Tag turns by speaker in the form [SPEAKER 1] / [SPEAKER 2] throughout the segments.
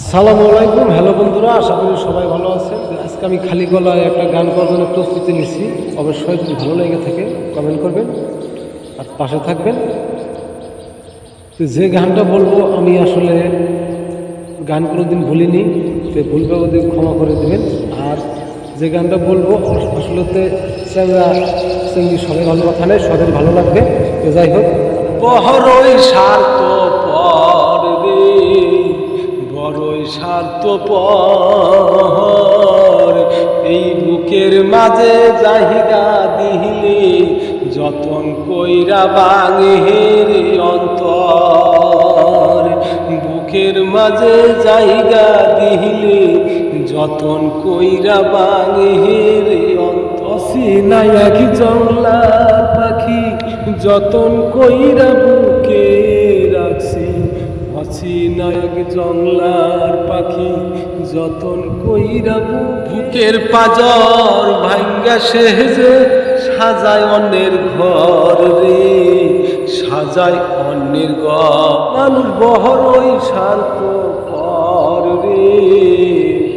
[SPEAKER 1] আসসালামু আলাইকুম। হ্যালো বন্ধুরা, আশা করি সবাই ভালো আছেন। আজকে আমি খালি গলায় একটা গান করার জন্য প্রস্তুতি নিচ্ছি অবশ্যই যদি ভালো লেগে থাকে কমেন্ট করবেন আর পাশে থাকবেন। তো যে গানটা বলব, আমি আসলে গান কোনো দিন ভুলিনি, তো ভুলবে ওদের ক্ষমা করে দেবেন। আর যে গানটা বলব, আসলেতে চ্যাংরা চেঙ্গি সবাই ভালো কথা নেই সবাই ভালো লাগবে। তো যাই হোক। স্বার্থ পর বড়ই স্বার্থ পর, এই বুকের মাঝে জাহিগা দিহিলে যতন কইরা বাঙের অন্তর। বুকের মাঝে জায়গা দিহিলে যতন কইরা বাঙের অন্তসি নায়ক জংলা পাখি যতন কইরা বুকে রাখছি অচিনায়ক জংলার পাখি, যতন কইরা বুকের পাজর ভাঙ্গা সেজে সাজায় অন্যের ঘর রে, সাজায় অন্যের ঘর, মানুষ বহরই স্বার্থ পর রে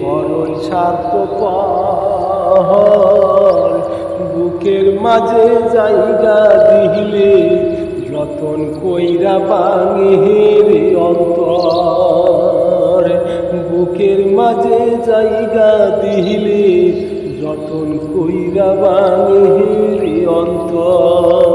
[SPEAKER 1] বড়ই স্বার্থ পর বুকের মাঝে জায়গা দিলে যতন কইরা বাঙের অন্তর। বুকের মাঝে জায়গা দিলে যতন কইরা বাঙের অন্তর।